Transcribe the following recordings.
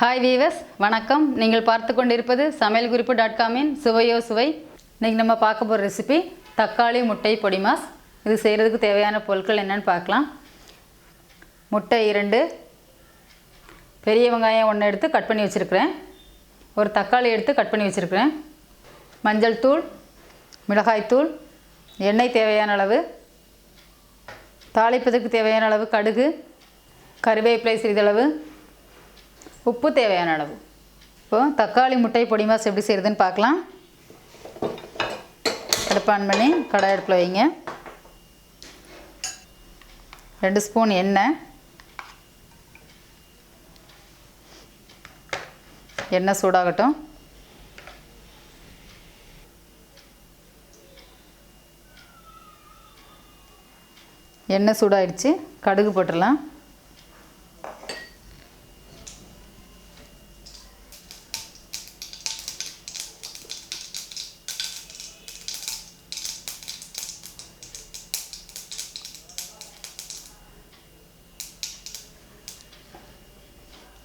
Hi viewers வணக்கம். நீங்கள் பார்த்து கொண்டிருப்பது சமையல் குறிப்பு டாட் காமின் சுவையோ சுவை. இன்றைக்கி நம்ம பார்க்க போகிற ரெசிபி தக்காளி முட்டை பொடி மாஸ். இது செய்கிறதுக்கு தேவையான பொருட்கள் என்னன்னு பார்க்கலாம். முட்டை இரண்டு. பெரிய வெங்காயம் ஒன்று எடுத்து கட் பண்ணி வச்சுருக்கிறேன். ஒரு தக்காளி எடுத்து கட் பண்ணி வச்சுருக்கிறேன். மஞ்சள் தூள் மிளகாய்த்தூள் எண்ணெய் தேவையான அளவு தாளிப்பதற்கு தேவையான அளவு கடுகு கருவேப்பிலை சிறிதளவு உப்பு தேவையான அளவு. இப்போது தக்காளி முட்டை பொடி மாஸ் எப்படி செய்கிறதுன்னு பார்க்கலாம். அடுப்பு ஆன் பண்ணி கடாய் அடுப்பில் வைங்க. ரெண்டு ஸ்பூன் எண்ணெய். எண்ணெய் சூடாகட்டும். எண்ணெய் சூடாகிடுச்சு கடுகு போட்டுடலாம்.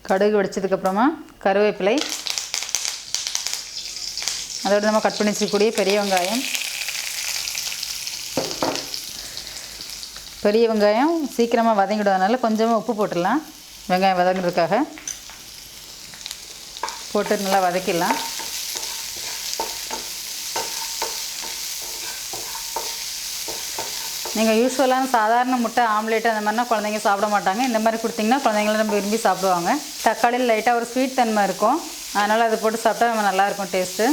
கடுகு வெடிச்சதுக்கப்புறமா கருவேப்பிலை. அதோடு நம்ம கட் பண்ணி வச்சுக்கூடிய பெரிய வெங்காயம். பெரிய வெங்காயம் சீக்கிரமாக வதங்கிடுவதனால கொஞ்சமாக உப்பு போட்டுடலாம். வெங்காயம் வதங்குறதுக்காக. போட்டு நல்லா வதக்கிடலாம். நீங்கள் யூஸ்வலான சாதாரண முட்டை ஆம்லேட் அந்த மாதிரினா குழந்தைங்க சாப்பிட மாட்டாங்க. இந்த மாதிரி கொடுத்தீங்கன்னா குழந்தைங்கள நம்ம விரும்பி சாப்பிடுவாங்க. தக்காளியில் லைட்டாக ஒரு ஸ்வீட் தன்மை இருக்கும். அதனால் அது போட்டு சாப்பிட்டா நம்ம நல்லாயிருக்கும் டேஸ்ட்டு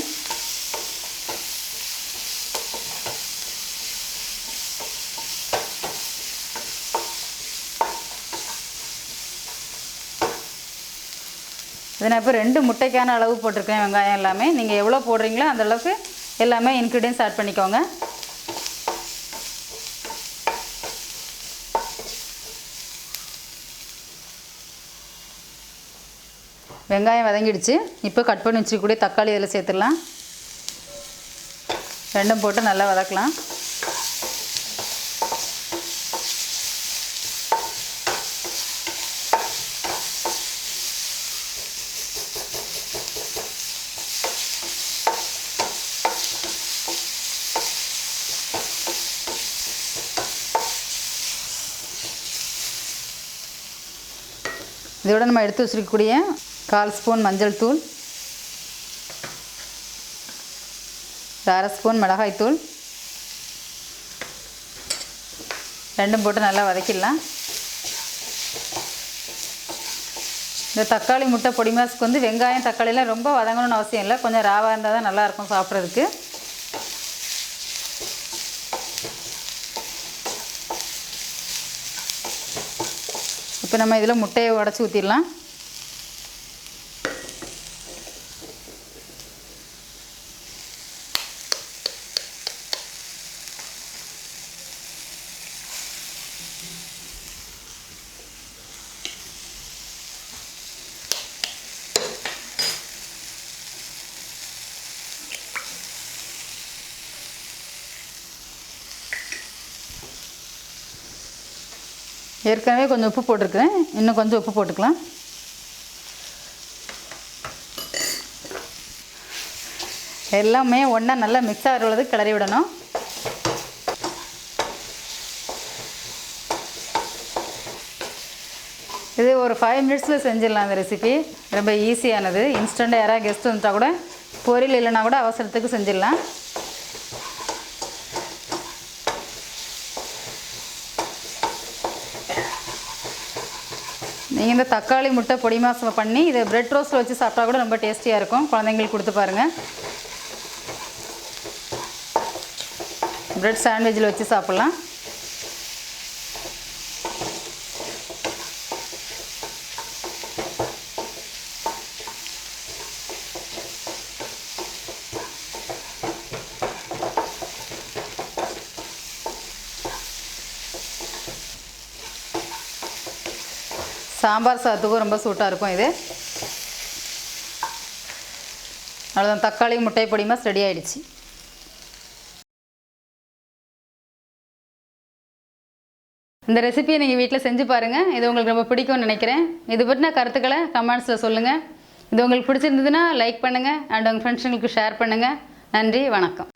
இது நான் இப்போ ரெண்டு முட்டைக்கான அளவு போட்டிருக்கேன் வெங்காயம் எல்லாமே. நீங்கள் எவ்வளோ போடுறீங்களோ அந்த அளவுக்கு எல்லாமே இன்க்ரீடியன்ஸ் ஆட் பண்ணிக்கோங்க. வெங்காயம் வதங்கிடுச்சு. இப்போ கட் பண்ணி வச்சுக்கூடிய தக்காளி இதில் சேர்த்துடலாம். ரெண்டும் போட்டு நல்லா வதக்கலாம். இதோட நம்ம எடுத்து வச்சுருக்கக்கூடிய கால் ஸ்பூன் மஞ்சள் தூள். அரை ஸ்பூன் மிளகாய்த்தூள் ரெண்டும் போட்டு நல்லா வதக்கிடலாம். இந்த தக்காளி முட்டை பொடி மாசுக்கு வந்து வெங்காயம் தக்காளிலாம் ரொம்ப வதங்கணும்னு அவசியம் இல்லை. கொஞ்சம் ராவாக இருந்தால் தான் நல்லாயிருக்கும் சாப்பிட்றதுக்கு. இப்போ நம்ம இதில் முட்டையை உடச்சி ஊற்றிடலாம். ஏற்கனவே கொஞ்சம் உப்பு போட்டிருக்கிறேன். இன்னும் கொஞ்சம் உப்பு போட்டுக்கலாம். எல்லாமே ஒன்றா நல்லா மிக்ஸ் ஆகிறது கிளறி விடணும். இது ஒரு ஃபைவ் மினிட்ஸில் செஞ்சிடலாம் அந்த ரெசிபி ரொம்ப ஈஸியானது இன்ஸ்டண்ட்டாக யாராவது கெஸ்ட் வந்துட்டால் கூட பொரியல் இல்லைன்னா கூட அவசரத்துக்கு செஞ்சிடலாம். நீங்கள் இந்த தக்காளி முட்டை பொடி மாசம் பண்ணி இதை பிரெட் ரோஸ்ட்டில் வச்சு சாப்பிட்டா கூட ரொம்ப டேஸ்டியாக இருக்கும். குழந்தைங்களுக்கு கொடுத்து பாருங்கள் பிரெட் சாண்ட்விச்சில் வச்சு சாப்பிட்லாம். சாம்பார் சாதத்துக்கும் ரொம்ப சூட்டாக இருக்கும் இது. அவ்வளோதான் தக்காளி முட்டை பொடிமாஸ் ரெடி ஆகிடுச்சு இந்த ரெசிபியை நீங்கள் வீட்டில் செஞ்சு பாருங்கள் இது உங்களுக்கு ரொம்ப பிடிக்கும்னு நினைக்கிறேன். இது பற்றின கருத்துக்களை கமெண்ட்ஸில் சொல்லுங்கள் இது உங்களுக்கு பிடிச்சிருந்ததுன்னா லைக் பண்ணுங்கள் அண்ட் உங்கள் ஃப்ரெண்ட்ஸுங்களுக்கு ஷேர் பண்ணுங்கள் நன்றி வணக்கம்.